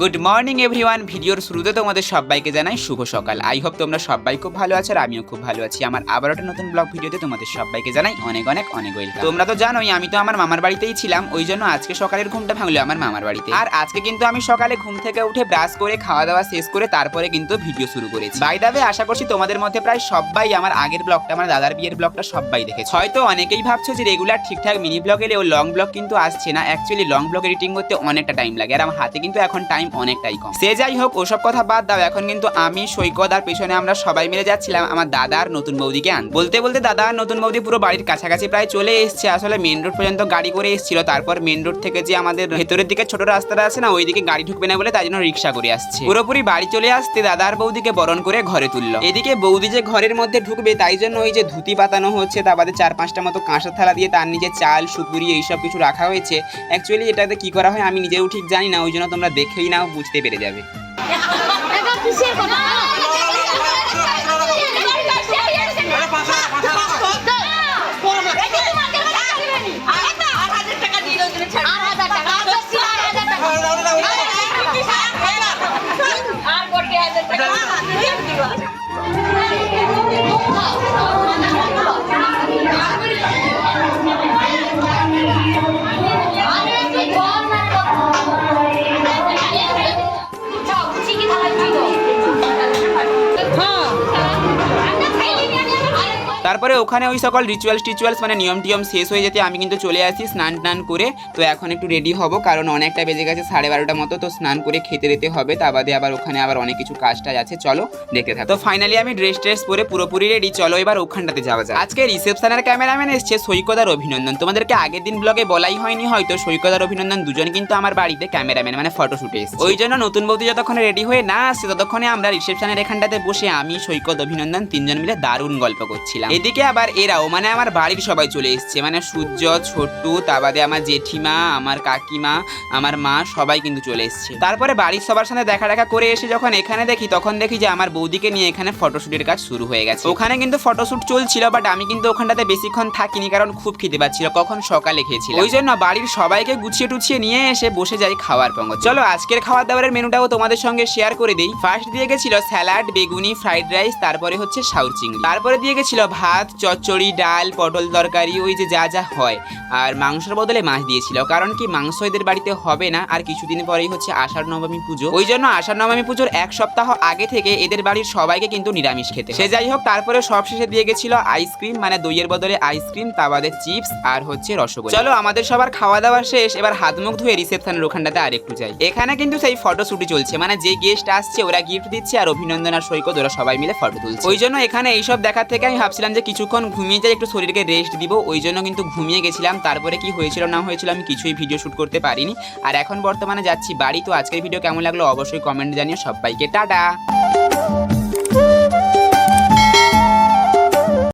Good morning everyone ভিডিওর শুরুতে তোমাদের সবাইকে জানাই শুভ সকাল। আই হোপ তোমরা সবাই খুব ভালো আছো আর আমিও খুব ভালো আছি। আমার আবার একটা নতুন ব্লগ ভিডিওতে তোমাদের সবাইকে জানাই অনেক অনেক অনেক ওয়েলকাম তোমরা তো জানোই, আমি তো আমার মামার বাড়িতেই ছিলাম। ওই জন্য আজকে সকালের ঘুমটা ভাঙলো আমার মামার বাড়িতে। আর আজকে কিন্তু আমি সকালে ঘুম থেকে উঠে ব্রাশ করে খাওয়া দাওয়া শেষ করে তারপরে কিন্তু ভিডিও শুরু করেছি। বাই দাবে আশা করছি তোমাদের মধ্যে প্রায় সবাই আমার আগের ব্লগটা আমার দাদার বিয়ের ব্লগটা সবাই দেখেছে। হয়তো অনেকেই ভাবছ যে রেগুলার ঠিকঠাক মিনি ব্লগ এলেও লং ব্লগ কিন্তু আসছে না। অ্যাকচুয়ালি লং ব্লগ এডিটিং করতে অনেকটা টাইম লাগে। আর আমার হাতে কিন্তু এখন টাইম অনেকটাই কম। সে যাই হোক, ওসব কথা বাদ দাও, এখন কিন্তু আমি, সৈকত আর পেছনে আমরা সবাই মিলে যাচ্ছিলাম আমার দাদার নতুন বৌদিকে আন বলতে বলতে দাদা আর নতুন বৌদি পুরো বাড়ির কাছাকাছি প্রায় চলে এসছে। আসলে মেন রোড পর্যন্ত গাড়ি করে এসেছিল। তারপর মেন রোড থেকে যে আমাদের ভেতরের দিকে ছোট রাস্তাটা আছে না, ওইদিকে গাড়ি ঢুকবে না বলে তাই জন্য রিক্সা করে আসছে। পুরোপুরি বাড়ি চলে আসতে দাদা আর বৌদিকে বরণ করে ঘরে তুললো। এদিকে বৌদি যে ঘরের মধ্যে ঢুকবে, তাই জন্য ওই যে ধুতি পাতানো হচ্ছে তার বাদে চার পাঁচটা মতো কাঁসার থালা দিয়ে তার নিচে চাল, সুপুরি, এইসব কিছু রাখা হয়েছে। অ্যাকচুয়ালি এটাতে কি করা হয় আমি নিজেও ঠিক জানি না, ওই জন্য তোমরা দেখেই নাও বুঝতে পেরে যাবে। তারপরে ওখানে ওই সকল রিচুয়ালস টিচুয়ালস মানে নিয়ম টিয়ম শেষ হয়ে যেতে আমি কিন্তু চলে আসি স্নান টান করে। তো এখন একটু রেডি হব কারণ অনেকটা বেজে গেছে সাড়ে বারোটা মতো তো স্নান করে খেতে দিতে হবে। তা বাদে আবার ওখানে আবার অনেক কিছু কাজ টাজ আছে চলো দেখতে থাকো। তো ফাইনালি আমি ড্রেস ট্রেস পরে পুরোপুরি রেডি চলো এবার ওখানটাতে যাওয়া যায় আজকে রিসেপশনের ক্যামেরাম্যান এসছে সৈকতার অভিনন্দন। তোমাদেরকে আগের দিন ব্লগে বলাই হয়নি হয়তো সৈকতার অভিনন্দন দুজন কিন্তু আমার বাড়িতে ক্যামেরাম্যান মানে ফটো শুটে এসছে। ওই জন্য নতুন বৌদি যতক্ষণে রেডি হয়ে না আসছে ততক্ষণে আমরা রিসেপশনের এখানটাতে বসে আমি সৈকত অভিনন্দন তিনজন মিলে দারুণ গল্প করছিলাম। এদিকে আবার এরাও মানে আমার বাড়ির সবাই চলে এসছে। মানে সূর্য, ছোট্টু তা বাদে আমার জেঠিমা, আমার কাকিমা, আমার মা সবাই কিন্তু চলে এসছে। তারপরে বাড়ির সবার সাথে দেখা দেখা করে এসে যখন এখানে দেখি, তখন দেখি যে আমার বৌদিকে নিয়ে এখানে ফটোশুটের কাজ শুরু হয়ে গেছে। ওখানে কিন্তু ফটোশুট চলছিল বাট আমি কিন্তু ওখানটাতে বেশিক্ষণ থাকিনি, কারণ খুব খিদে পাচ্ছিল, কখন সকালে খেয়েছিলাম। ওই জন্য বাড়ির সবাইকে গুছিয়ে টুছিয়ে নিয়ে এসে বসে যাই খাওয়ার পঙ্গ চলো, আজকের খাওয়ার দাওয়ারের মেনুটাও তোমাদের সঙ্গে শেয়ার করে দিই। ফার্স্ট দিয়ে গেছিল স্যালাড বেগুনি ফ্রাইড রাইস তারপরে হচ্ছে সাউর চিংড়ি। তারপরে দিয়ে গেছিল ভাত চচ্চড়ি, ডাল, পটল তরকারি, ওই যে যা যা হয়। আর মাংসের বদলে মাছ দিয়েছিল। কারণ কি, মাংস এদের বাড়িতে হবে না। আর কিছুদিন পরেই হচ্ছে আষাঢ় নবমী পুজো। ওই জন্য আষাঢ় নবমী পুজোর এক সপ্তাহ আগে থেকে এদের বাড়ির সবাইকে কিন্তু নিরামিষ খেতে সে যাই হোক তারপরে সব শেষে দিয়ে গেছিল আইসক্রিম মানে দইয়ের বদলে আইসক্রিম, তা বাদে চিপস আর হচ্ছে রসগোল্লা। চলো, আমাদের সবার খাওয়া দাওয়া শেষ। এবার হাত মুখ ধুয়ে রিসেপশনের ওখানটাতে আরেকটু যাই। এখানে কিন্তু সেই ফটো শুটি চলছে। মানে যে গেস্ট আসছে, ওরা গিফট দিচ্ছে আর অভিনন্দন আর সৈকত, ওরা সবাই মিলে ফটো তুলছে। ওই জন্য এখানে এইসব দেখার থেকে আমি ভাবছিলাম যে কিছুক্ষণ ঘুমিয়ে যাই, একটু শরীরকে রেস্ট দিব, ওই জন্য কিন্তু ঘুমিয়ে গেছিলাম। তারপরে কি হয়েছিল, না হয়েছিল, আমি কিছুই ভিডিও শ্যুট করতে পারিনি। আর এখন বর্তমানে যাচ্ছি বাড়ি, তো আজকের ভিডিও কেমন লাগল অবশ্যই কমেন্ট জানিয়ে সবাইকে। টাটা!